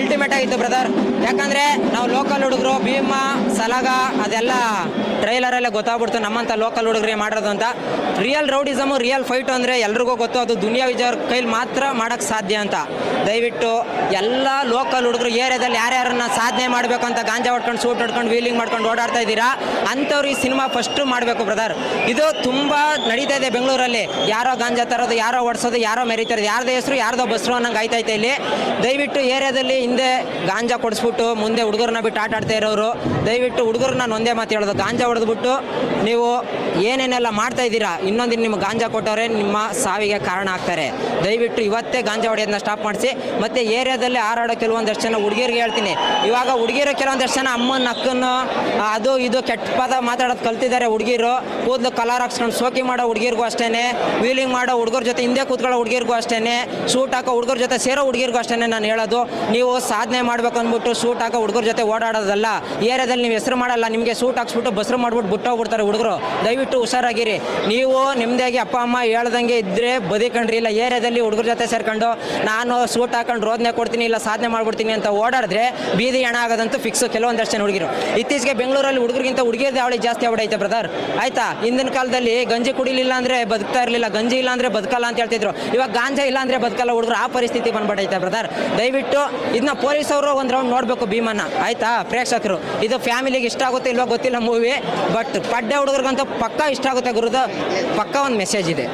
Ultimate ಆಗಿತ್ತು brother ಯಾಕಂದ್ರೆ ನಾವು ಲೋಕಲ್ ಹುಡುಗರು, ಭೀಮ, ಸಲಗ, ಅದೆಲ್ಲ ಟ್ರೈಲರ್ ಟ್ರೈಲರಲ್ಲೇ ಗೊತ್ತಾಗ್ಬಿಡ್ತು ನಮ್ಮಂತ ಲೋಕಲ್ ಹುಡುಗರಿಗೆ ಮಾಡೋದು ಅಂತ. ರಿಯಲ್ ರೌಡಿಸಮು ರಿಯಲ್ ಫೈಟು ಅಂದರೆ ಎಲ್ರಿಗೂ ಗೊತ್ತು, ಅದು ದುನಿಯಾ ವಿಜಯವ್ರ ಕೈಲಿ ಮಾತ್ರ ಮಾಡೋಕ್ಕೆ ಸಾಧ್ಯ ಅಂತ. ದಯವಿಟ್ಟು ಎಲ್ಲ ಲೋಕಲ್ ಹುಡುಗರು ಏರಿಯಾದಲ್ಲಿ ಯಾರ್ಯಾರನ್ನ ಸಾಧನೆ ಮಾಡಬೇಕು ಅಂತ ಗಾಂಜಾ ಹೊಡ್ಕೊಂಡು, ಸೂಟ್ ಹೊಡ್ಕೊಂಡು ವೀಲಿಂಗ್ ಮಾಡ್ಕೊಂಡು ಓಡಾಡ್ತಾ ಇದ್ದೀರಾ, ಅಂಥವ್ರು ಈ ಸಿನಿಮಾ ಫಸ್ಟು ಮಾಡಬೇಕು ಬ್ರದರ್ ಇದು ತುಂಬ ನಡೀತಾ ಇದೆ ಬೆಂಗಳೂರಲ್ಲಿ. ಯಾರೋ ಗಾಂಜಾ ತರೋದು, ಯಾರೋ ಓಡಿಸೋದು ಯಾರೋ ಮೆರಿತಾರೆ ಯಾರ್ದೋ ಹೆಸರು, ಯಾರ್ದೋ ಬಸ್ರು ಅನ್ನಂಗೆ ಆಯ್ತಾ ಇಲ್ಲಿ. ದಯವಿಟ್ಟು ಏರಿಯಾದಲ್ಲಿ ಹಿಂದೆ ಗಾಂಜಾ ಕೊಡಿಸ್ಬಿಟ್ಟು, ಮುಂದೆ ಹುಡುಗರನ್ನ ಬಿಟ್ಟು ಆಟ ಆಡ್ತಾ ಇರೋರು, ದಯವಿಟ್ಟು ಹುಡುಗರನ್ನ ನಾನು ಒಂದೇ ಮಾತು ಹೇಳೋದು, ಗಾಂಜಾ ಹೊಡೆದ್ಬಿಟ್ಟು ನೀವು ಏನೇನೆಲ್ಲ ಮಾಡ್ತಾ ಇದ್ದೀರಾ, ಇನ್ನೊಂದಿನ ನಿಮ್ಗೆ ಗಾಂಜಾ ಕೊಟ್ಟವರೇ ನಿಮ್ಮ ಸಾವಿಗೆ ಕಾರಣ ಆಗ್ತಾರೆ. ದಯವಿಟ್ಟು ಇವತ್ತೇ ಗಾಂಜಾ ಹೊಡೆಯೋದನ್ನ ಸ್ಟಾಪ್ ಮಾಡಿಸಿ, ಮತ್ತು ಏರಿಯಾದಲ್ಲಿ ಹಾರಾಡೋ ಕೆಲವೊಂದಷ್ಟು ಜನ ಹುಡುಗಿಯರಿಗೆ ಹೇಳ್ತೀನಿ. ಇವಾಗ ಹುಡುಗಿರು ಕೆಲವೊಂದಷ್ಟು ಜನ ಅಮ್ಮನ, ಅಕ್ಕನ ಅದು ಇದು ಕೆಟ್ಟ ಪದ ಮಾತಾಡೋದು ಕಲ್ತಿದ್ದಾರೆ ಹುಡುಗಿರು. ಕೂದಲು ಕಲರ್ ಹಾಕ್ಸ್ಕೊಂಡು ಸೋಕಿ ಮಾಡೋ ಹುಡುಗಿರಿಗೂ ಅಷ್ಟೇ ವೀಲಿಂಗ್ ಮಾಡೋ ಹುಡುಗರ ಜೊತೆ ಹಿಂದೆ ಕೂತ್ಕೊಳ್ಳೋ ಹುಡುಗಿರಿಗೂ ಅಷ್ಟೇ ಶೂಟ್ ಹಾಕೋ ಹುಡುಗರ ಜೊತೆ ಸೇರೋ ಹುಡುಗಿರಿಗೂ ಅಷ್ಟೇ ನಾನು ಹೇಳೋದು. ನೀವು ಸಾಧನೆ ಮಾಡ್ಬೇಕು ಅಂದ್ಬಿಟ್ಟು ಸೂಟ್ ಹಾಕೋ ಹುಡುಗರ ಜೊತೆ ಓಡಾಡೋದಲ್ಲ, ಏರಿಯಾದಲ್ಲಿ ನೀವು ಹೆಸರು ಮಾಡಲ್ಲ, ನಿಮಗೆ ಸೂಟ್ ಹಾಕ್ಸ್ಬಿಟ್ಟು ಬಸ್ರು ಮಾಡ್ಬಿಟ್ಟು ಬಿಟ್ಟೋಗ್ಬಿಡ್ತಾರೆ ಹುಡುಗರು. ದಯವಿಟ್ಟು ಹುಷಾರಾಗಿರಿ. ನೀವು ನಿಮ್ಮದಾಗಿ ಅಪ್ಪ, ಅಮ್ಮ ಹೇಳ್ದಂಗೆ ಇದ್ರೆ ಬದಿಕಂಡ್ರಿ ಇಲ್ಲ ಏರಿಯಾದಲ್ಲಿ ಹುಡುಗರ ಜೊತೆ ಸೇರ್ಕೊಂಡು ನಾನು ಸೂಟ್ ಹಾಕೊಂಡು ರೋದನೆ ಕೊಡ್ತೀನಿ, ಇಲ್ಲ ಸಾಧನೆ ಮಾಡ್ಬಿಡ್ತೀನಿ ಅಂತ ಓಡಾಡಿದ್ರೆ ಬೀದಿ ಹಣ ಆಗೋದಂತೂ ಫಿಕ್ಸ್ ಕೆಲವೊಂದಷ್ಟು ಜನ ಹುಡುಗಿರು. ಇತ್ತೀಚೆಗೆ ಬೆಂಗಳೂರಲ್ಲಿ ಹುಡುಗರಿಗಿಂತ ಹುಡುಗಿಯದ ದಾವಳಿ ಜಾಸ್ತಿ ಆಗ್ಬಿಡೈತೆ ಬ್ರದರ್ ಆಯ್ತಾ? ಹಿಂದಿನ ಕಾಲದಲ್ಲಿ ಗಂಜಿ ಕುಡಿಲಿಲ್ಲ ಅಂದ್ರೆ ಬದುಕ್ತಾ ಇರಲಿಲ್ಲ, ಗಂಜಿ ಇಲ್ಲ ಅಂದ್ರೆ ಬದುಕಲ್ಲ ಅಂತ ಹೇಳ್ತಿದ್ರು. ಇವಾಗ ಗಾಂಜಾ ಇಲ್ಲ ಅಂದ್ರೆ ಬದುಕಲ್ಲ ಹುಡುಗರು. ಆ ಪರಿಸ್ಥಿತಿ ಬಂದ್ಬಿಟ್ಟೈತೆ ಬ್ರದರ್ ದಯವಿಟ್ಟು ಇದನ್ನ ಪೊಲೀಸ್ ಅವರು ಒಂದು ರೌಂಡ್ ನೋಡಬೇಕು ಭೀಮನ್ನ ಆಯ್ತಾ? ಪ್ರೇಕ್ಷಕರು. ಇದು ಫ್ಯಾಮಿಲಿಗೆ ಇಷ್ಟ ಆಗುತ್ತೆ ಇಲ್ವೋ ಗೊತ್ತಿಲ್ಲ ಮೂವಿ ಬಟ್ ಪಡ್ಡೆ ಹುಡುಗರಿಗಂತೂ ಪಕ್ಕಾ ಇಷ್ಟ ಆಗುತ್ತೆ ಗುರುದ. ಪಕ್ಕಾ ಒಂದು ಮೆಸೇಜ್ ಇದೆ.